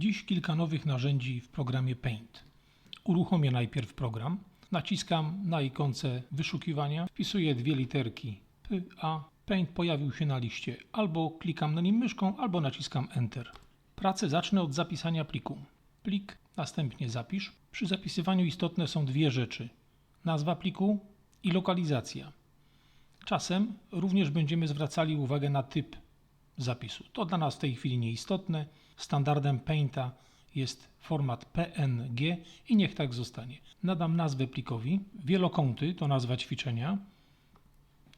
Dziś kilka nowych narzędzi w programie Paint. Uruchomię najpierw program, naciskam na ikonce wyszukiwania, wpisuję dwie literki P, A. Paint pojawił się na liście. Albo klikam na nim myszką, albo naciskam Enter. Pracę zacznę od zapisania pliku. Plik, następnie zapisz. Przy zapisywaniu istotne są dwie rzeczy: nazwa pliku i lokalizacja. Czasem również będziemy zwracali uwagę na typ zapisu. To dla nas w tej chwili nieistotne. Standardem Painta jest format PNG i niech tak zostanie. Nadam nazwę plikowi. Wielokąty to nazwa ćwiczenia.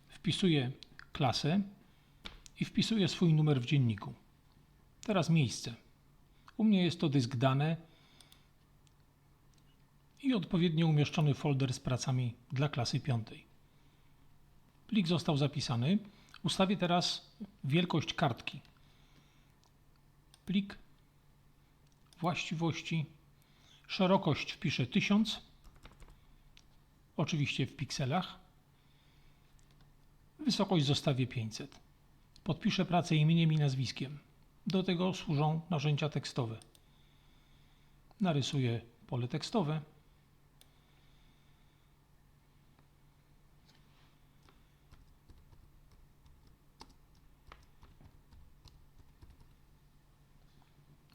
Wpisuję klasę i wpisuję swój numer w dzienniku. Teraz miejsce. U mnie jest to dysk dane i odpowiednio umieszczony folder z pracami dla klasy piątej. Plik został zapisany. Ustawię teraz wielkość kartki. Plik, właściwości, szerokość wpiszę 1000, oczywiście w pikselach. Wysokość zostawię 500. Podpiszę pracę imieniem i nazwiskiem. Do tego służą narzędzia tekstowe. Narysuję pole tekstowe.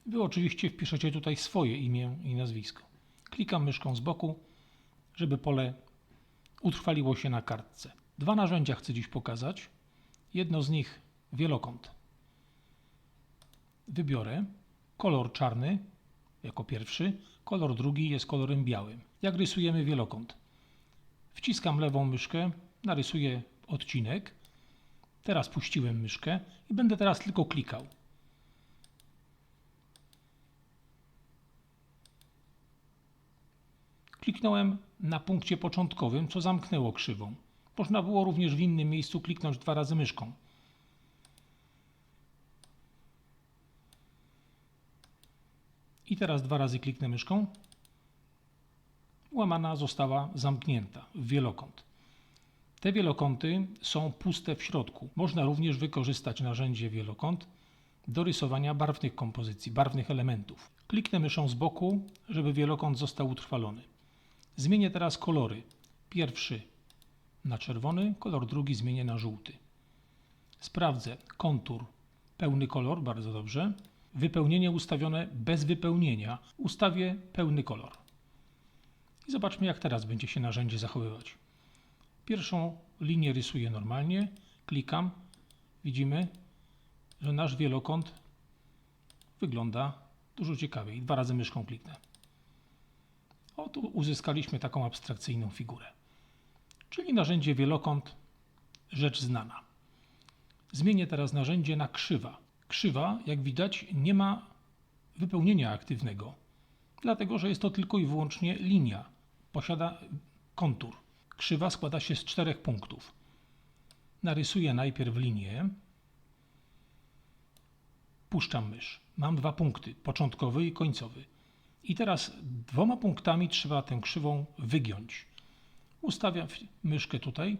Wy oczywiście wpiszecie tutaj swoje imię i nazwisko. Klikam myszką z boku, żeby pole utrwaliło się na kartce. Dwa narzędzia chcę dziś pokazać. Jedno z nich wielokąt. Wybiorę kolor czarny jako pierwszy, kolor drugi jest kolorem białym. Jak rysujemy wielokąt? Wciskam lewą myszkę, narysuję odcinek. Teraz puściłem myszkę i będę teraz tylko klikał. Kliknąłem na punkcie początkowym, co zamknęło krzywą. Można było również w innym miejscu kliknąć dwa razy myszką. I teraz dwa razy kliknę myszką. Łamana została zamknięta w wielokąt. Te wielokąty są puste w środku. Można również wykorzystać narzędzie wielokąt do rysowania barwnych kompozycji, barwnych elementów. Kliknę myszą z boku, żeby wielokąt został utrwalony. Zmienię teraz kolory. Pierwszy na czerwony, kolor drugi zmienię na żółty. Sprawdzę kontur, pełny kolor, bardzo dobrze. Wypełnienie ustawione bez wypełnienia. Ustawię pełny kolor. I zobaczmy, jak teraz będzie się narzędzie zachowywać. Pierwszą linię rysuję normalnie, klikam, widzimy, że nasz wielokąt wygląda dużo ciekawiej. Dwa razy myszką kliknę. O, tu uzyskaliśmy taką abstrakcyjną figurę. Czyli narzędzie wielokąt, rzecz znana. Zmienię teraz narzędzie na krzywa. Krzywa, jak widać, nie ma wypełnienia aktywnego, dlatego że jest to tylko i wyłącznie linia. Posiada kontur. Krzywa składa się z czterech punktów. Narysuję najpierw linię. Puszczam mysz. Mam dwa punkty, początkowy i końcowy. I teraz dwoma punktami trzeba tę krzywą wygiąć. Ustawiam myszkę tutaj,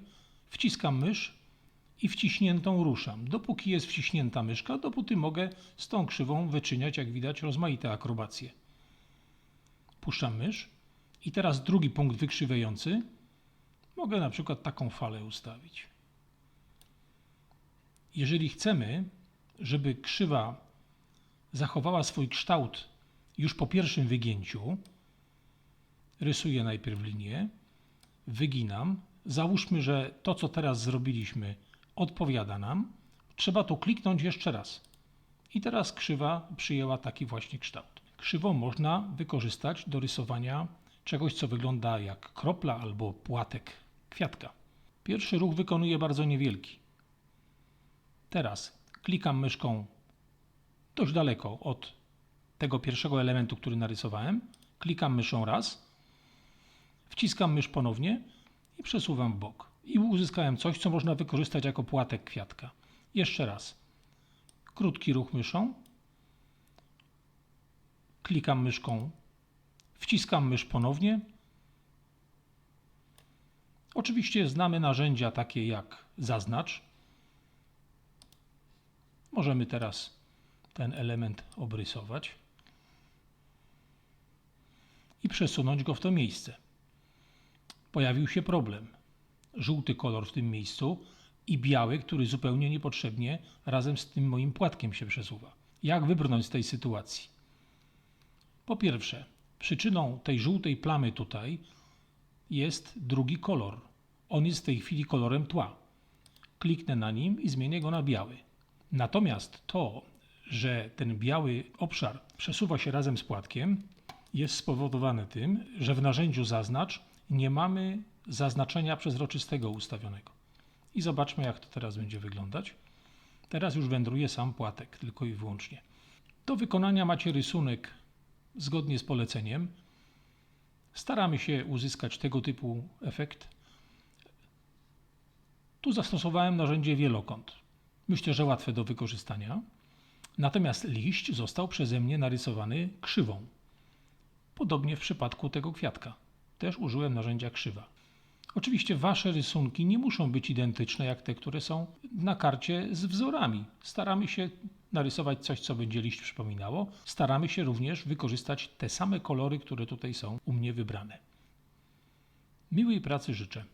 wciskam mysz i wciśniętą ruszam. Dopóki jest wciśnięta myszka, dopóty mogę z tą krzywą wyczyniać, jak widać, rozmaite akrobacje. Puszczam mysz i teraz drugi punkt wykrzywiający. Mogę na przykład taką falę ustawić. Jeżeli chcemy, żeby krzywa zachowała swój kształt już po pierwszym wygięciu, rysuję najpierw linię, wyginam. Załóżmy, że to, co teraz zrobiliśmy, odpowiada nam. Trzeba tu kliknąć jeszcze raz. I teraz krzywa przyjęła taki właśnie kształt. Krzywą można wykorzystać do rysowania czegoś, co wygląda jak kropla albo płatek kwiatka. Pierwszy ruch wykonuję bardzo niewielki. Teraz klikam myszką dość daleko od tego pierwszego elementu, który narysowałem. Klikam myszą raz, wciskam mysz ponownie i przesuwam w bok. I uzyskałem coś, co można wykorzystać jako płatek kwiatka. Jeszcze raz. Krótki ruch myszą. Klikam myszką, wciskam mysz ponownie. Oczywiście znamy narzędzia takie jak zaznacz. Możemy teraz ten element obrysować. I przesunąć go w to miejsce. Pojawił się problem. Żółty kolor w tym miejscu i biały, który zupełnie niepotrzebnie razem z tym moim płatkiem się przesuwa. Jak wybrnąć z tej sytuacji? Po pierwsze, przyczyną tej żółtej plamy tutaj jest drugi kolor. On jest w tej chwili kolorem tła. Kliknę na nim i zmienię go na biały. Natomiast to, że ten biały obszar przesuwa się razem z płatkiem, jest spowodowane tym, że w narzędziu zaznacz nie mamy zaznaczenia przezroczystego ustawionego. I zobaczmy, jak to teraz będzie wyglądać. Teraz już wędruje sam płatek, tylko i wyłącznie. Do wykonania macie rysunek zgodnie z poleceniem. Staramy się uzyskać tego typu efekt. Tu zastosowałem narzędzie wielokąt. Myślę, że łatwe do wykorzystania. Natomiast liść został przeze mnie narysowany krzywą. Podobnie w przypadku tego kwiatka. Też użyłem narzędzia krzywa. Oczywiście wasze rysunki nie muszą być identyczne jak te, które są na karcie z wzorami. Staramy się narysować coś, co będzie liść przypominało. Staramy się również wykorzystać te same kolory, które tutaj są u mnie wybrane. Miłej pracy życzę.